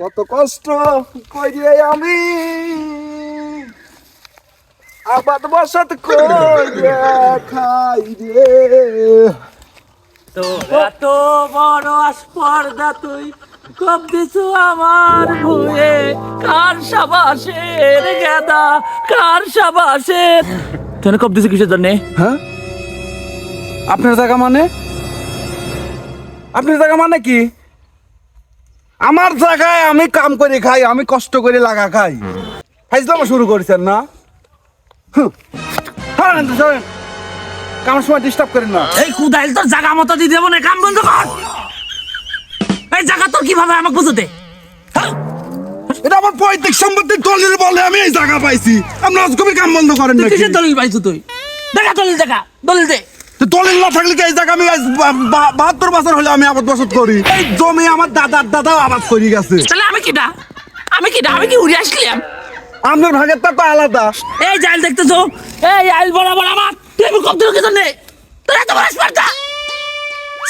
কত কষ্ট করিয়ে আমি। আবাদ বসত খাই রে। তোর এত বড় আস্পর্ধা তুই কব দিছু আমার ভুয়ে কার সাবাসের গেদা কার সাবাসের? তুই কব দিছু কিসের জন্যে? হ্যাঁ? আপনার জায়গা মানে? আপনার জায়গা মানে কি? আমার জায়গায় আমি কাম করে খাই আমি কষ্ট করে লাগা খাই। ফাইজলামো শুরু করেছেন না? হুঁ। হারান তো সরেন। কামের সময় ডিস্টার্ব করেন না। এই কুদাইল তোর জায়গা মতো দিয়ে দেবো না কাম বন্ধ কর। এই জায়গা তোর কীভাবে আমাকে বুঝতে? এটা আমার পৈতৃক সম্পত্তি দলিল বলে আমি এই জায়গা পাইছি। আপনার আজকবি কাম বন্ধ করেন নাকি? কিসের দলিল পাইছু তুই? দেখা দলিল দেখা দলিল দে। দলিল না থাকলে কি এই জায়গা আমি বাহাত্তর বছর হলে আমি আবাদ বসত করি? এই জমি আমার দাদার দাদাও আবাদ করে গেছে। তাহলে আমি কিটা আমি কিটা আমি কি উড়ে আসলাম? আপনার ভাগের তো আলাদা। এই জাইল দেখতেছো? এই আইল বরাবর আমার। তুই আমি কব দিল কি জন্যে তোর এত বড় আস্পর্ধা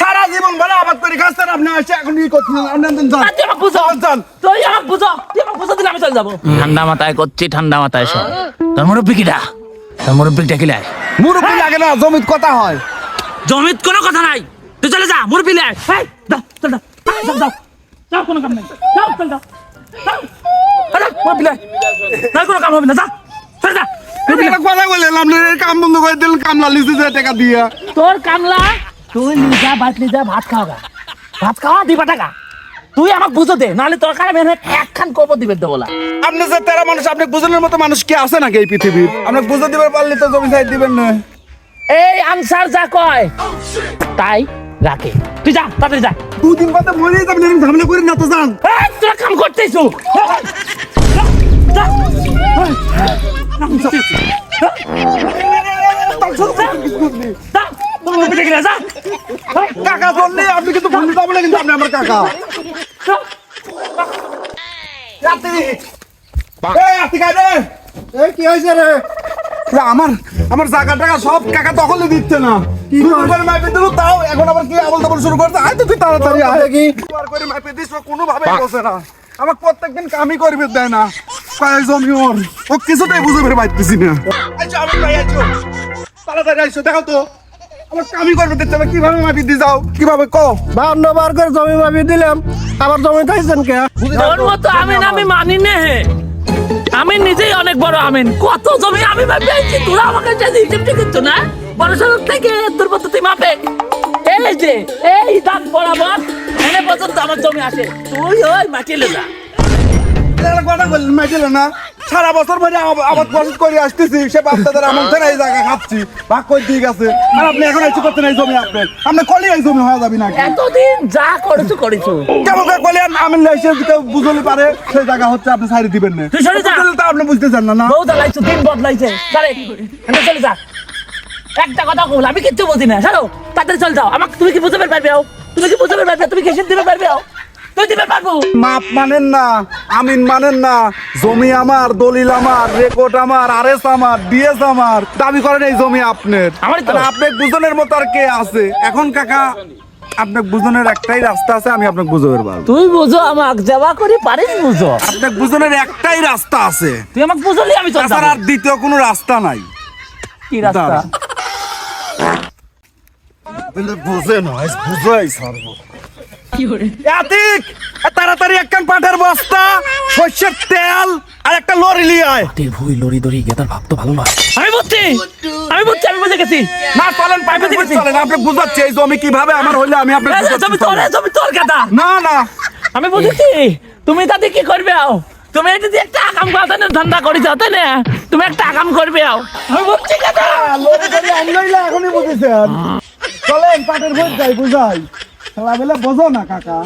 সারা জীবন ভরে আবাদ করে। খাচ্ছেন আপনি এসে এখন ই করছেন আপনি একদিন যান। তুই আমাকে বুঝো। যান। তুই আমাকে বুঝো। তুই আমাকে বুঝো দিলে আমি চলে যাব। ঠান্ডা মাথায় করছি ঠান্ডা মাথায় সব। তোর মুরব্বী কিটা তোর মুরব্বী ডাকিলাই মুরব্বী লাগে না জমিত কথা হয়। জমিত কোনো কথা নাই। তুই চলে যা মুরব্বী লাই এই দাও চল দাও। যাও যাও যাও কোনো কাম নাই। যাও চল যাও যাও আরে মুরব্বী লাই না কোনো কাম হবে না যা। চল যা। মুরব্বি লাই। কথা বললেন আপনি এই কাম বন্ধ করে দিলেন কামলা লিখে যে টাকা দিয়া। তোর কামলা তুই নিজা ভাত নিজা ভাত খাওয়া ভাত খাওয়া দিবা টাকা। তুই আমাকে বুঝো দে নাহলে তোর কানে মেরে একখান কবর দিবে দেবলা আপনি যে তেরা মানুষ আপনি বুঝনের মতো মানুষ কি আছে নাকি এই পৃথিবীর? আপনি বুঝে দিবে পারলে তো জমি সাইড দিবেন না। এই আনসার যা কয় তাই রাখে। তুই যা তাড়াতাড়ি যা। দুদিন বাদে মরে যাবেন এরকম ঝামেলা করেন না তো যান। এই, তোরা কাম করতেছো। কাকা চললে আপনি কিন্তু ভুলে যাবেন কিন্তু আপনি আমার কাকা। এই কি হয়েছে রে? আমার আমার জায়গা টাকা সব কাকা দখলে দিচ্ছে না। দুবার মাইপে দিল তাও এখন আবার কি আবল তাবল শুরু করতে আয় তো তুই তাড়াতাড়ি আয়। কি দুবার করে মাইপে দিস কোনো ভাবে বসে না। আমার প্রত্যেকদিন কামই করবে দেয় না। কয় জমি ওর? ও কিছুতেই বুঝে বের পাইতেছি না। আইছো আমি তাড়াতাড়ি আইছো দেখো তো। আমার কামই করবে কীভাবে দিয়ে যাও? কীভাবে কো বান্ন বার করে জমি মাপি দিলাম আবার জমি খাইছেন কে? তোর মতো আমিন আমি মানি নে আমি নিজেই অনেক বড় আমিন। কত জমি আমি ভাবছি তোরা আমাকে যে হিসেব ঠিক না। বড় সড়ক থেকে তোর মতো তুই মাপে। এই যে এই দাঁত বরাবর এনে পর্যন্ত আমার জমি আসে। তুই ওই মাটিলে যা। কথা বললেন মাইকেল না। সারা বছর ধরে আব- আবাদ ফসল করে আসতেছি। সে বাচ্চাদের আমার থেকে এই জায়গা খাচ্ছি। ভাগ করে দিয়ে গেছে? আর আপনি এখন এসে করছেন এই জমি আপনার? আপনি কলি এই জমি হয়ে যাবি নাকি? এতদিন যা করেছ করেছ। কেমন করে কলি আমি এসে কেউ বুঝলে পারে সেই জায়গা হচ্ছে আপনি সাইড দিবেন না। তুই সরে যা। তো আপনি বুঝতে চান না না? বউ জ্বালাইছো দিন বদলাইছে। চলে এখানে চলে যা। একটা কথা বল আমি কিচ্ছু বুঝি না। ছাড়ো তাড়াতাড়ি চল যাও। আমাকে তুমি কি বুঝতে পারবে তুমি কি বুঝতে পারবে? তুমি কি দিতে পারবে তুই দিতে পারব মাপ মানেন না আমিন মানেন না। জমি আমার দলিল আমার রেকর্ড আমার আরএস আমার ডিএস আমার। দাবি করেন এই জমি আপনার। আমারই তো। তাহলে আপনি বুঝনের মতো আর কে আছে? এখন কাকা আপনার বুঝনের একটাই রাস্তা আছে আমি আপনাকে বুঝবের পারব তুই বুঝো আমাকে যাওয়া করে পারিস বুঝো। আপনার বুঝনের একটাই রাস্তা আছে। তুই আমাকে বুঝলি আমি চল তাছাড়া আর দ্বিতীয় কোনো রাস্তা নাই। কি রাস্তা? দাঁড়া। বুঝে নয় বুঝাই সারবো। আতিক তাড়াতাড়ি একখান পাটের বস্তা সর্ষের তেল আর একটা লরি লিয়ে আয়। ভুই লড়ি দড়ি গেতার ভাব তো ভালো নয়। আমি বুঝছি আমি বুঝছি আমি বুঝে গেছি। না চলেন পাইপে দিকে চলেন আপনি বুঝাচ্ছি এই জমি কীভাবে আমার হইলে আমি আপনাকে তুমি তোর। তুমি তোর কথা না না। আমি বুঝেছি তুমি তাতে কি করবে আও? তুমি এটা দিয়ে একটা আকাম কথা না ধান্দা করি যাও তাই না? তুমি একটা আকাম করবে আও। আমি বুঝছি কথা লরি গাড়ি আনলইলে এখনই বুঝেছেন। চলেন পাটের বই যাই বুঝাই। খেলাবেলা বোঝো না কাকা।